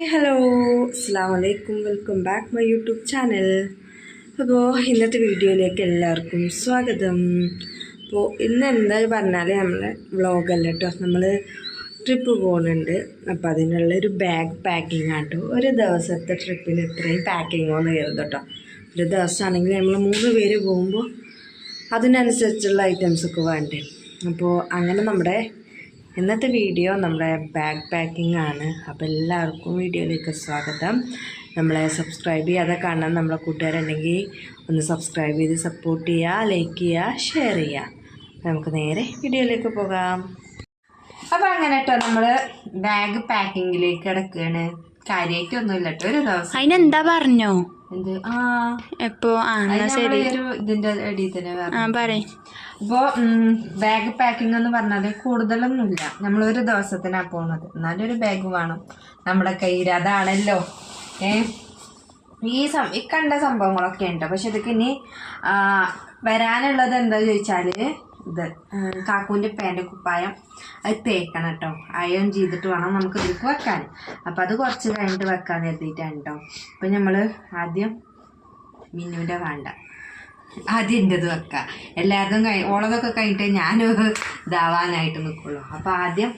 Hello അസ്സാമലൈക്കും welcome back my YouTube channel അപ്പോൾ ഇന്നത്തെ വീഡിയോയിലേക്ക് എല്ലാവർക്കും സ്വാഗതം. അപ്പോൾ ഇന്ന് എന്താ പറഞ്ഞാൽ നമ്മളെ വ്ളോഗല്ല കേട്ടോ നമ്മൾ ട്രിപ്പ് പോകുന്നുണ്ട് അപ്പോൾ അതിനുള്ള ഒരു ബാഗ് പാക്കിംഗ് ആട്ടോ ഒരു ദിവസത്തെ ട്രിപ്പിന് ഇത്രയും പാക്കിംഗ് ഒന്ന് കരുതും കേട്ടോ ഒരു ദിവസമാണെങ്കിൽ നമ്മൾ മൂന്ന് പേര് പോകുമ്പോൾ അതിനനുസരിച്ചുള്ള ഐറ്റംസൊക്കെ വേണ്ടേ. അപ്പോൾ അങ്ങനെ നമ്മുടെ ഇന്നത്തെ വീഡിയോ നമ്മുടെ ബാഗ് പാക്കിംഗ് ആണ്. അപ്പോൾ എല്ലാവർക്കും വീഡിയോയിലേക്ക് സ്വാഗതം. നമ്മളെ സബ്സ്ക്രൈബ് ചെയ്യാതെ കാണാൻ നമ്മളെ കൂട്ടുകാരുണ്ടെങ്കിൽ ഒന്ന് സബ്സ്ക്രൈബ് ചെയ്ത് സപ്പോർട്ട് ചെയ്യുക ലൈക്ക് ചെയ്യുക ഷെയർ ചെയ്യുക. നമുക്ക് നേരെ വീഡിയോയിലേക്ക് പോകാം. അപ്പോൾ അങ്ങനെ കേട്ടോ നമ്മൾ ബാഗ് പാക്കിങ്ങിലേക്ക് കിടക്കുകയാണ് കാര്യമായിട്ടൊന്നുമില്ല കേട്ടോ ഒരു ദിവസം അതിനെന്താ പറഞ്ഞോ? എന്ത്? ആ. എപ്പോ? ആ ശരി. ഇതിന്റെ ഇടയിൽ തന്നെ വേറെ ആ പറയ്. അപ്പോൾ ബാഗ് പാക്കിംഗ് എന്ന് പറഞ്ഞാൽ കൂടുതലൊന്നുമില്ല. നമ്മൾ ഒരു ദിവസത്തിനാ പോകുന്നത് എന്നാലും ഒരു ബാഗ് വേണം നമ്മുടെ കയ്യിൽ അതാണല്ലോ. ഏ? ഈ സം ഈ കണ്ട സംഭവങ്ങളൊക്കെ ഉണ്ട്. പക്ഷെ ഇതൊക്കെ ഇനി വരാനുള്ളത് എന്താ ചോദിച്ചാൽ ഇത്. കാക്കൂന്റെ പാന്റ് കുപ്പായം അത് തേക്കണം കേട്ടോ അയൺ ചെയ്തിട്ട് വേണം നമുക്ക് ഇതിലേക്ക് വെക്കാൻ. അപ്പം അത് കുറച്ച് കഴിഞ്ഞിട്ട് വെക്കാൻ കരുതിയിട്ടാണ് കേട്ടോ അപ്പം നമ്മൾ ആദ്യം മിന്നുവിന്റെ വേണ്ട. ആദ്യം എന്റെത് വെക്കാം. എല്ലാവർക്കും കഴി ഓളതൊക്കെ കഴിഞ്ഞിട്ട് ഞാൻ ഇതാവാനായിട്ട് നിൽക്കുള്ളൂ അപ്പോൾ ആദ്യം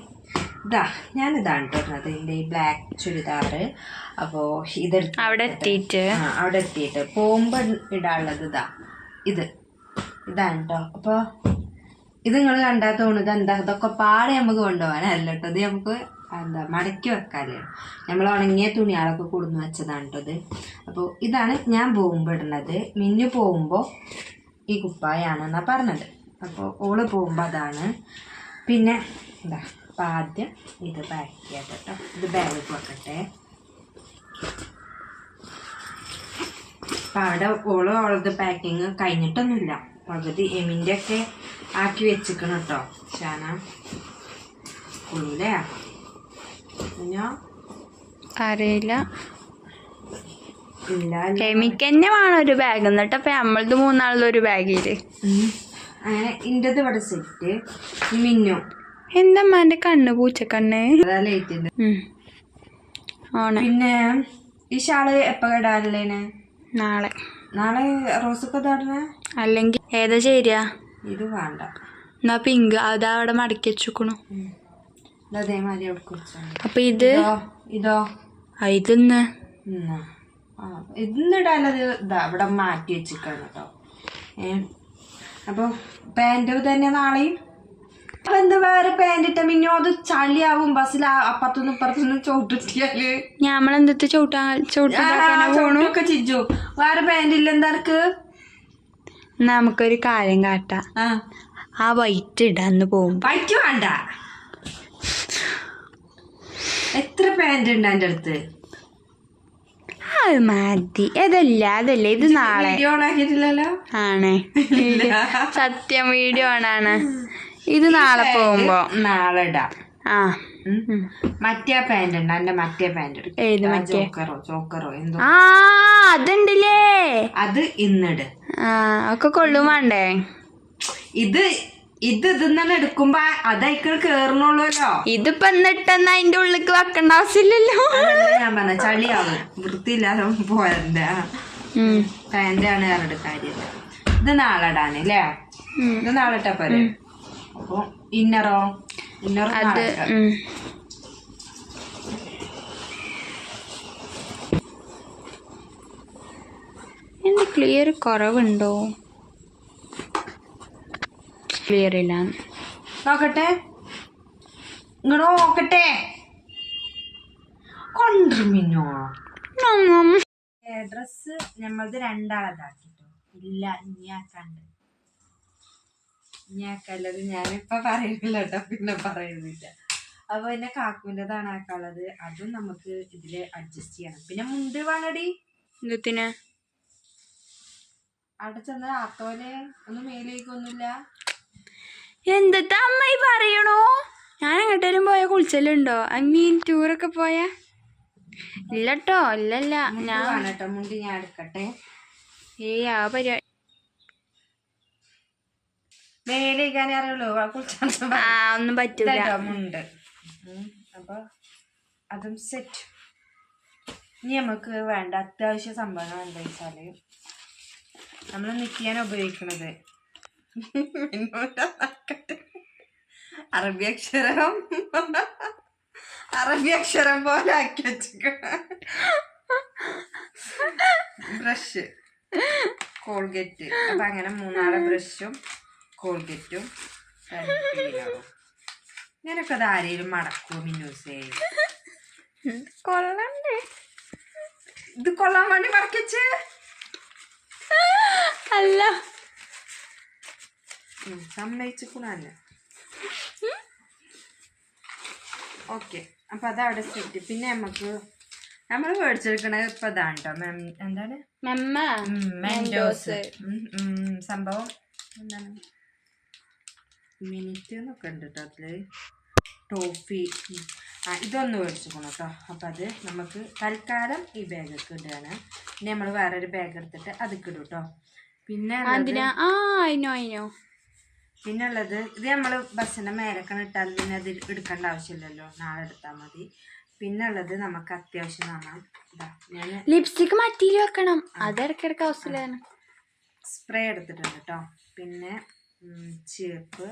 ഇതാ ഞാനിതാണ് കേട്ടോ പറഞ്ഞത് എന്റെ ഈ ബ്ലാക്ക് ചുരിദാറ് അപ്പോൾ ഇതെടുത്ത് അവിടെ എത്തിയിട്ട്. അവിടെ എത്തിയിട്ട്. പോകുമ്പോൾ ഇടാനുള്ളത് ഇതാ. ഇത്. ഇതാണ് കേട്ടോ അപ്പോൾ ഇത് നിങ്ങൾ കണ്ടാൽ തോന്നുന്നത് എന്താ? ഇതൊക്കെ പാടെ നമുക്ക് കൊണ്ടുപോകാനല്ല കേട്ടോ ഇത് നമുക്ക് എന്താ മടക്കി വെക്കാല്ലേ നമ്മൾ ഉണങ്ങിയ തുണികളൊക്കെ കൊടുന്ന് വെച്ചതാണ് കേട്ടോ ഇത്. അപ്പോൾ ഇതാണ് ഞാൻ പോകുമ്പോൾ ഇടുന്നത്. മിന്നു പോകുമ്പോൾ ഈ കുപ്പായാണെന്നാ പറഞ്ഞത്. അപ്പോൾ ഓൾ പോകുമ്പോൾ അതാണ്. പിന്നെ എന്താ അപ്പം ആദ്യം ഇത് പാക്ക് ചെയ്യാം കേട്ടോ ഇത് ബാഗിൽ വെക്കട്ടെ. അപ്പം അവിടെ ഓൾ ഓളത് പാക്കിങ് കഴിഞ്ഞിട്ടൊന്നുമില്ല. പകുതി എമിന്റെ ഒക്കെ ആക്കി വെച്ചിക്കണം കേട്ടോ ഷാന കൊള്ളൂലേ? പിന്നെ അറിയില്ല. തന്നെ വേണം ഒരു ബാഗ് എന്നിട്ട് അപ്പൊ നമ്മളത് മൂന്നാളുടെ ഒരു ബാഗിൽ അങ്ങനെ ഇന്റത് ഇവിടെ സെറ്റ് മിന്നു. എന്താ എന്റെ കണ്ണ് പൂച്ചക്കണ്ണ്? പിന്നെ ഈ ഷാൾ എപ്പോ ഇടാനുള്ളേന് നാളെ. നാളെ റോസൊക്കെ ഒക്കെ അല്ലെങ്കിൽ ഏതാ ശരിയാ? ഇത് വേണ്ട. എന്നാ പിങ്ക് അതാ അവിടെ മടക്കി വെച്ചുക്കണു. അതേമാതിരി അപ്പൊ ഇത്? ഇതോ ഇതെന്ന്? ഇന്നിടാനത് ഇതാ ഇവിടെ മാറ്റി വെച്ചിക്കാണ് കേട്ടോ. ഏ അപ്പോൾ പാന്റ് തന്നെ നാളെയും? അപ്പൊ എന്താ വേറെ പാന്റ് ഇട്ട? മിന്നോ അത് ചളിയാവും. ബസ്സിൽ അപ്പുറത്തുനിന്ന് ഇപ്പുറത്തുനിന്ന് ചോട്ടിട്ടിയാൽ ഞമ്മളെന്താ ചവിട്ടാ ഒക്കെ ചിജു വേറെ പാന്റ് ഇല്ല എന്താ എനിക്ക് നമുക്കൊരു കാര്യം കാട്ടാ. ആ. ആ വൈറ്റ് ഇടാന്ന് പോകും. വൈറ്റ് വേണ്ട. എത്ര പാന്റ് ഉണ്ട് എന്റെ അടുത്ത്? അത് മതി. അതല്ല അതല്ല. ഇത് നാളെ. വീഡിയോ ഓണാക്കിയിട്ടില്ലല്ലോ ആണ്. സത്യം വീഡിയോ ആണാണ് ഇത് നാളെ പോകുമ്പോ. നാളെ ഇടാം. ആ. മറ്റേ പാന്റ് ഉണ്ട്. എന്റെ മറ്റേ പാന്റ് മറ്റേ? ചോക്കറോ ചോക്കറോ എന്തോ. ആ അതുണ്ടല്ലേ? അത് ഇന്നിട്. ആ ഒക്കെ കൊള്ളും വേണ്ടേ? ഇത് ഇത് ഇതിന്നാണ് എടുക്കുമ്പോ അതൈക്കൾ കേറണുള്ളൂല്ലോ. ഇതിപ്പോ എന്നിട്ടെന്നാ അതിന്റെ ഉള്ളിക്ക് വെക്കണ്ട ആവശ്യമില്ലല്ലോ. ഞാൻ പറഞ്ഞ. ചളിയാവും. വൃത്തിയില്ലാതെ പോയതിന്റെ. ഉം. പാന്റ് ആണ് കാര്യമില്ല. ഇത് നാളെ ഇടാനല്ലേ ഇത് നാളെ ഇട്ടാ പോരെ? അപ്പൊ ഇന്നറോ? അത് എന്ത് ക്ലിയർ കുറവുണ്ടോ? ക്ലിയർ ഇല്ല. നോക്കട്ടെ. ഇങ്ങോട്ട് നോക്കട്ടെ. കൊണ്ടുമിന്നോ ഡ്രസ് നമ്മളത് രണ്ടാളതാക്കിട്ടോ. ഇല്ല ഇനി ആക്കാണ്ട്. ഇനി ആക്കല്ലത് ഞാനിപ്പോ പറയുന്നില്ല കേട്ടോ പിന്നെ പറയുന്നില്ല. അപ്പൊ പിന്നെ കാക്കുവിന്റെതാണ് ആക്കാനുള്ളത് അതും നമുക്ക് ഇതിൽ അഡ്ജസ്റ്റ് ചെയ്യണം. പിന്നെ മുണ്ട് വേണടി. എന്തിന് അവിടെ ചെന്ന ആത്തോലെ ഒന്നും മേലേക്കൊന്നുമില്ല എന്താ അമ്മായി പറയണോ? ഞാൻ എങ്ങോട്ടേലും പോയ കുളിച്ചലുണ്ടോ? ഐ മീൻ ടൂറൊക്കെ പോയ? ഇല്ലട്ടോ ഇല്ലല്ല. ഞാൻ മുണ്ട് ഞാൻ എടുക്കട്ടെ. ഏയ് ആ പരിപാടി മേലേക്കാനേ അറിയുള്ളൂ. ഒന്നും പറ്റില്ല മുണ്ട്. അപ്പൊ അതും സെറ്റ് ഇനി നമുക്ക് വേണ്ട അത്യാവശ്യ സംഭവം എന്താ വെച്ചാൽ നമ്മൾ നിൽക്കാൻ ഉപയോഗിക്കുന്നത് അറബി അക്ഷരം. അറബി അക്ഷരം പോലെ ആക്കി വെച്ചിരിക്കണം. ബ്രഷ്. കോൾഗേറ്റ്. അപ്പൊ അങ്ങനെ മൂന്നാൽ ബ്രഷും കോൾഗേറ്റും ഞാനൊക്കെ അത് ആരെയും മടക്കൂ മിന്നൂസേ? കൊള്ളണ്ടേ. ഇത് കൊള്ളാൻ വേണ്ടി മടക്കിച്ച്. അല്ല. സമ്മതിച്ചിക്കുണല്ല ഓക്കെ അപ്പൊ അതവിടെ സെറ്റ് പിന്നെ നമുക്ക് നമ്മൾ മേടിച്ചെടുക്കണത് ഇപ്പൊ ഇതാണ് കേട്ടോ എന്താണ്? മെമ്മ. മെൻഡോസ് സംഭവം എന്താണ്? മിനിറ്റ് എന്നൊക്കെ ഉണ്ട് കേട്ടോ അതിൽ ടോഫി ആ ഇതൊന്ന് മേടിച്ചിരിക്കണം കേട്ടോ അപ്പം അത് നമുക്ക് തൽക്കാലം ഈ ബാഗൊക്കെ ഇടുകയാണ് പിന്നെ നമ്മൾ വേറൊരു ബാഗ് എടുത്തിട്ട് അതിക്ക് ഇടും കേട്ടോ പിന്നെ പിന്നെ ഉള്ളത് ഇത് നമ്മൾ ബസ്സിന്റെ മേലൊക്കെ ഇട്ടാൽ പിന്നെ അത് എടുക്കേണ്ട ആവശ്യമില്ലല്ലോ. നാളെ എടുത്താൽ മതി. പിന്നെ ഉള്ളത് നമുക്ക് അത്യാവശ്യം കാണാം ഞാൻ ലിപ്സ്റ്റിക് മറ്റിയിൽ വെക്കണം. അത് ഇടയ്ക്കിടയ്ക്ക് ആവശ്യമില്ലാണ് സ്പ്രേ എടുത്തിട്ടുണ്ട് കേട്ടോ പിന്നെ ഉം, ചീർപ്പ്.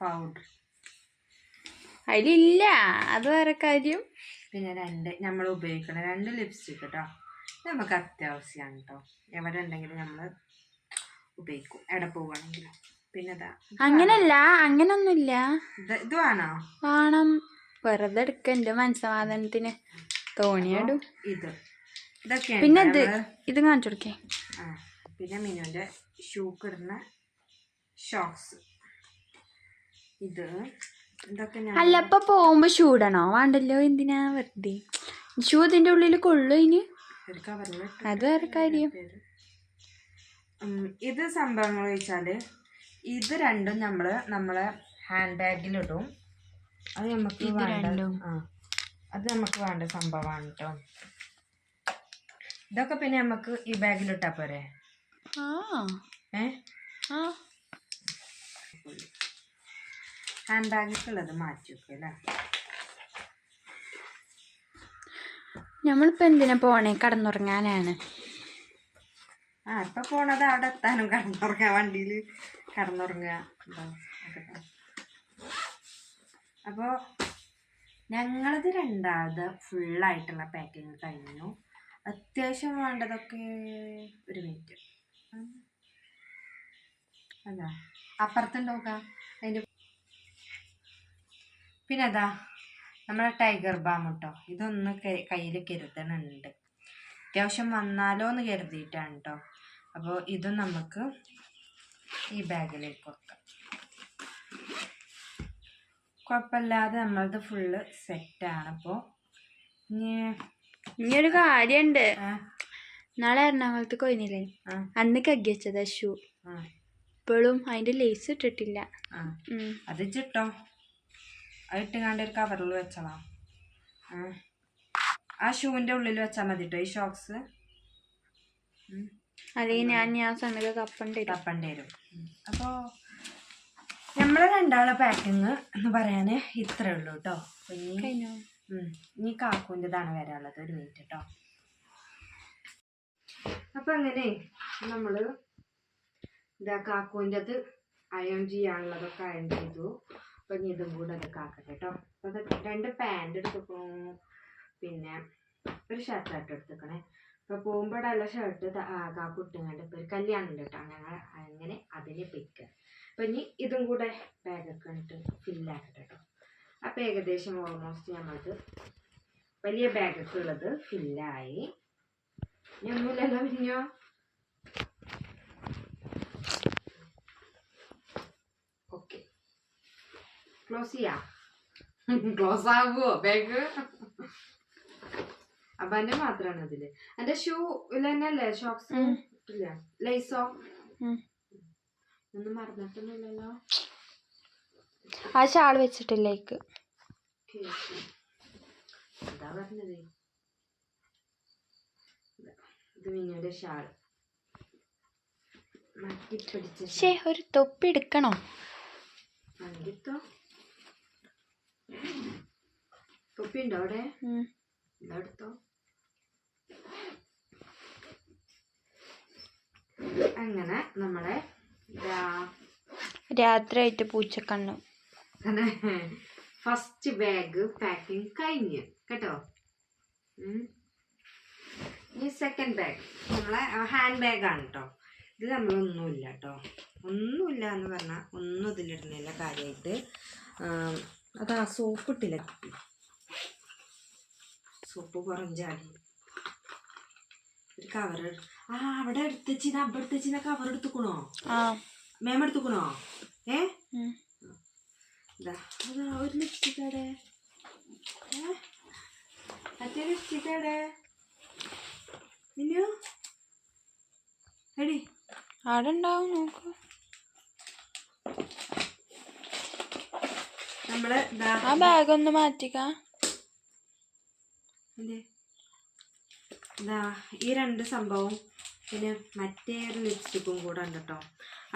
പൗഡർ. അതിലില്ല. അത് വേറെ കാര്യം. പിന്നെ രണ്ട് നമ്മൾ ഉപയോഗിക്കുന്ന രണ്ട് ലിപ്സ്റ്റിക് കേട്ടോ നമുക്ക് അത്യാവശ്യമാണ് കേട്ടോ എവിടെ ഉണ്ടെങ്കിലും നമ്മൾ ഉപയോഗിക്കും. എവിടെ പോവുകയാണെങ്കിലും പിന്നെ അങ്ങനല്ല അങ്ങനൊന്നുമില്ല. ഇത് വേണോ? വേണം. വെറുതെ എടുക്ക എന്റെ മനസ്സമാധാനത്തിന്. തോണിയാടും. ഇത്. ഇതൊക്കെയാണ് പിന്നെ ഇത് ഇത് കാണിച്ചു കൊടുക്കേ. പിന്നെ മിനുവിന്റെ ഷൂക്ക് ഇടുന്ന ഷോക്സ് ഇത് ഇതൊക്കെ ഞാൻ അല്ല ഇപ്പൊ പോകുമ്പോ ചൂടണോ? വേണ്ടല്ലോ എന്തിനാ വെറുതെ? ഷൂ ഇതിന്റെ ഉള്ളിൽ കൊള്ളു ഇനി. ഒരു അത് വേറെ കാര്യം. ഇത് സംഭവങ്ങൾ വെച്ചാൽ ഇത് രണ്ടും നമ്മൾ നമ്മളെ ഹാൻഡ് ബാഗിലിടും അത് നമുക്ക് ഇത് വേണ്ട രണ്ടും? ആ അത് നമുക്ക് വേണ്ട സംഭവമാണ് കേട്ടോ ഇതൊക്കെ പിന്നെ നമുക്ക് ഈ ബാഗിലിട്ടാ പോരെ? ആ. ഏ? ആ. ഹാൻഡ് ബാഗിലുള്ളത് മാറ്റി വെക്കും അല്ലേ? നമ്മളിപ്പോ എന്തിനാ പോണേ? കടന്നുറങ്ങാനാണ്. ആ ഇപ്പൊ പോണത് അവിടെ എത്താനും കടന്നുറങ്ങുക വണ്ടിയിൽ കടന്നുറങ്ങുക അപ്പോൾ ഞങ്ങളത് രണ്ടാമത് ഫുള്ളായിട്ടുള്ള പാക്കിങ് കഴിഞ്ഞു. അത്യാവശ്യം വേണ്ടതൊക്കെ ഒരു മിനിറ്റ് അതാ. അപ്പുറത്തുണ്ടോക്കാം പിന്നെ അതാ നമ്മുടെ ടൈഗർ ബാം കേട്ടോ ഇതൊന്ന് കയ്യിൽ കരുതണുണ്ട്. അത്യാവശ്യം വന്നാലോ എന്ന് കരുതിയിട്ടാണ് കേട്ടോ അപ്പോൾ ഇത് നമുക്ക് ഈ ബാഗിലേക്ക് വെക്കാം കുഴപ്പമില്ലാതെ നമ്മളത് ഫുള്ള് സെറ്റാണ് അപ്പോൾ ഇനി ഇനി ഒരു കാര്യണ്ട്. നാളെ എറണാകുളത്ത് കൊയിനില്ലേ? അന്ന് കഗ്ഗി വെച്ചതാ ഷൂ. ഇപ്പോഴും അതിന്റെ ലേസ് ഇട്ടിട്ടില്ല. അത് ചിട്ടോ അത് ഇട്ടുകാണ്ട് ഒരു കവറിൽ വെച്ചോളാം ആ ഷൂവിന്റെ ഉള്ളിൽ വെച്ചാൽ മതി കേട്ടോ ഈ ഷോക്സ് അല്ലെങ്കിൽ ഞാൻ ഞാൻ സമയത്ത് തപ്പണ്ടി വരും വരും അപ്പോൾ നമ്മളെ രണ്ടാളെ പാക്കിങ് എന്ന് പറയാൻ ഇത്രേ ഉള്ളൂ കേട്ടോ. ഇനി കാക്കൂന്റെതാണ് വരാനുള്ളത്. ഒരു മിനിറ്റ് കേട്ടോ അപ്പം അങ്ങനെ നമ്മൾ ഇതാ കാക്കൂന്റെത് അയൺ ചെയ്യാനുള്ളതൊക്കെ അയൺ ചെയ്തു. അപ്പം ഇനി ഇതും കൂടെ അതൊക്കെ ആക്കട്ടെ കേട്ടോ. അപ്പം അത് രണ്ട് പാന്റ് എടുത്തു പിന്നെ ഒരു ഷർട്ടായിട്ട് എടുത്തേക്കണേ. അപ്പോൾ പോകുമ്പോൾ ഉള്ള ഷർട്ട് കാക്കു ഇട്ടുങ്ങാണ്ട് ഇപ്പോൾ ഒരു കല്യാണം ഉണ്ട് കേട്ടോ. അങ്ങനെ അങ്ങനെ അതിനെ പിക്ക് അപ്പം ഇനി ഇതും കൂടെ ബാഗൊക്കെ ഇട്ട് ഫില്ലാക്കട്ടെ കേട്ടോ. അപ്പം ഏകദേശം ഓൾമോസ്റ്റ് ഞമ്മൾക്ക് വലിയ ബാഗൊക്കെ ഉള്ളത് ഫില്ലായി ഇനി ഒന്നുമില്ലല്ലോ പിന്നെയോ ഓക്കെ ക്ലോസ് ചെയ്യാം ക്ലോസ് ആകുമോ ബാഗ് അപ്പൊ എന്റെ മാത്രമാണ് ഇതിൽ എന്റെ ഷൂ തന്നെയല്ലേ ഷോക്സ്. ഇല്ല ലൈസോ. ഒന്നും മറന്നിട്ടൊന്നുമില്ലല്ലോ. ആ ഷാൾ വെച്ചിട്ടില്ലേക്ക്. എന്താ പറഞ്ഞത്. ഇത് മിനിയുടെ ഷാൾ പിടിച്ചേ ഒരു തൊപ്പി എടുക്കണോ? കണ്ടിട്ടോ കുപ്പി ഉണ്ടോ അവിടെ എടുത്തോ അങ്ങനെ നമ്മളെ രാത്രിയായിട്ട് പൂച്ചക്കണ്ണ്. ഫസ്റ്റ് ബാഗ് പാക്കിംഗ് കഴിഞ്ഞ്. കേട്ടോ? ഈ സെക്കൻഡ് ബാഗ് നമ്മളെ ഹാൻഡ് ബാഗാണ് കേട്ടോ ഇത് നമ്മളൊന്നുമില്ല കേട്ടോ ഒന്നുമില്ല എന്ന് പറഞ്ഞാൽ ഒന്നും ഇതിലിടുന്നില്ല കാര്യമായിട്ട് അത് ആ സോപ്പ് ഇട്ടില്ല. സോപ്പ് കുറഞ്ചാടി ഒരു കവർ ആ അവിടെ എടുത്തച്ചിന് അവിടെ എടുത്തുച്ചിന കവർ എടുത്തുക്കണോ? മേമ എടുത്തുക്കണോ? ഏ? ഒരു ലിപ്സ്റ്റിക്കടെ? മറ്റേ ലിപ്സ്റ്റിക്കടെ മിന്നു? എടി. അവിടെ ഉണ്ടാവും നോക്ക്. നമ്മളെ ആ ബാഗ് ഒന്ന് മാറ്റിക്ക. എന്തേ? ഇതാ ഈ രണ്ട് സംഭവം പിന്നെ മറ്റേ ഒരു ലിപ്സ്റ്റിക്കും കൂടെ ഉണ്ട് കേട്ടോ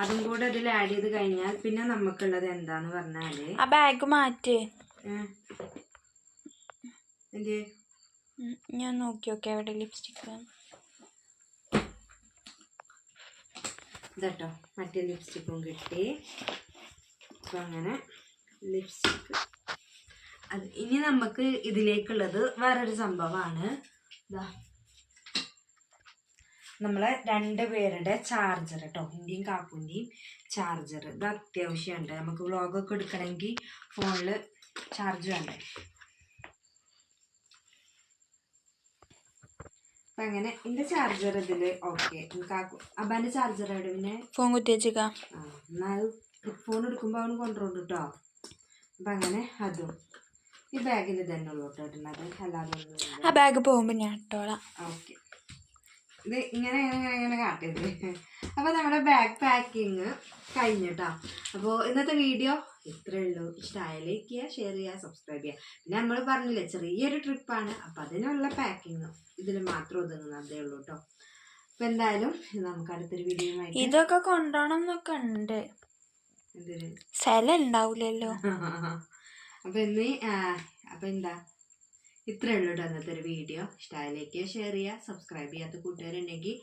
അതും കൂടെ ഇതിൽ ആഡ് ചെയ്ത് കഴിഞ്ഞാൽ പിന്നെ നമുക്കുള്ളത് എന്താന്ന് പറഞ്ഞാൽ ആ ബാഗ് മാറ്റ്? എന്തേ? ഞാൻ നോക്കി നോക്കി അവിടെ ലിപ്സ്റ്റിക്ക് ഇതട്ടോ മറ്റേ ലിപ്സ്റ്റിക്കും കിട്ടി. അപ്പം അങ്ങനെ ലിപ്സ്റ്റിക്ക് അത് ഇനി നമുക്ക് ഇതിലേക്കുള്ളത് വേറൊരു സംഭവമാണ്. ഇതാ നമ്മളെ രണ്ട് പേരുടെ ചാർജർ കേട്ടോ ഇന്ത്യയും കാപ്പുന്റെയും ചാർജർ ഇത് അത്യാവശ്യമുണ്ട് നമുക്ക് വ്ളോഗൊക്കെ എടുക്കണമെങ്കിൽ ഫോണിൽ ചാർജ് വേണ്ടേ? അപ്പം അങ്ങനെ എന്റെ ചാർജർ ഇതിൽ ഓക്കെ അബാന്റെ ചാർജർ എവിടെ പിന്നെ? ഫോൺ കുത്തി വെച്ചിക്ക. ആ എന്നാൽ ഫോൺ എടുക്കുമ്പോൾ അവന് കൊണ്ടുപോകും കേട്ടോ അപ്പം അങ്ങനെ അതും. ഈ ബാഗിൽ തന്നെ ഉള്ളൂ കേട്ടോ ഇടുന്നത്. അല്ലാതെ ആ ബാഗ് പോകുമ്പോൾ ഞാൻ ഇട്ടോളാം. ഓക്കെ. ഇത് ഇങ്ങനെ ഇങ്ങനെ ഇങ്ങനെ കാട്ടിയത്. അപ്പോൾ നമ്മുടെ ബാഗ് പാക്കിങ് കഴിഞ്ഞിട്ടോ അപ്പോൾ ഇന്നത്തെ വീഡിയോ ഇത്രയേ ഉള്ളൂ. ഇഷ്ടമായ ലൈക്ക് ചെയ്യുക ഷെയർ ചെയ്യുക സബ്സ്ക്രൈബ് ചെയ്യുക. പിന്നെ നമ്മൾ പറഞ്ഞില്ലേ ചെറിയൊരു ട്രിപ്പാണ്. അപ്പം അതിനുള്ള പാക്കിങ് ഇതിൽ മാത്രം ഒതുങ്ങുന്നതേ ഉള്ളൂ കേട്ടോ. അപ്പം എന്തായാലും നമുക്ക് അടുത്തൊരു വീഡിയോ ഇതൊക്കെ കൊണ്ടുപോകണം എന്നൊക്കെ ഉണ്ട്. എന്തിന്? സ്ഥലം ഉണ്ടാവില്ലല്ലോ അപ്പൊ ഇന്ന് അപ്പോൾ എന്താ? ഇത്രയേ ഉള്ളൂ കേട്ടോ അന്നത്തെ ഒരു വീഡിയോ. ഇഷ്ടമായിലേക്ക് ഷെയർ ചെയ്യുക സബ്സ്ക്രൈബ് ചെയ്യാത്ത കൂട്ടുകാരുണ്ടെങ്കിൽ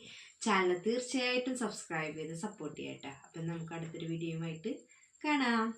ചാനൽ തീർച്ചയായിട്ടും സബ്സ്ക്രൈബ് ചെയ്ത് സപ്പോർട്ട് ചെയ്യട്ടെ. അപ്പം നമുക്ക് അടുത്തൊരു വീഡിയോയുമായിട്ട് കാണാം.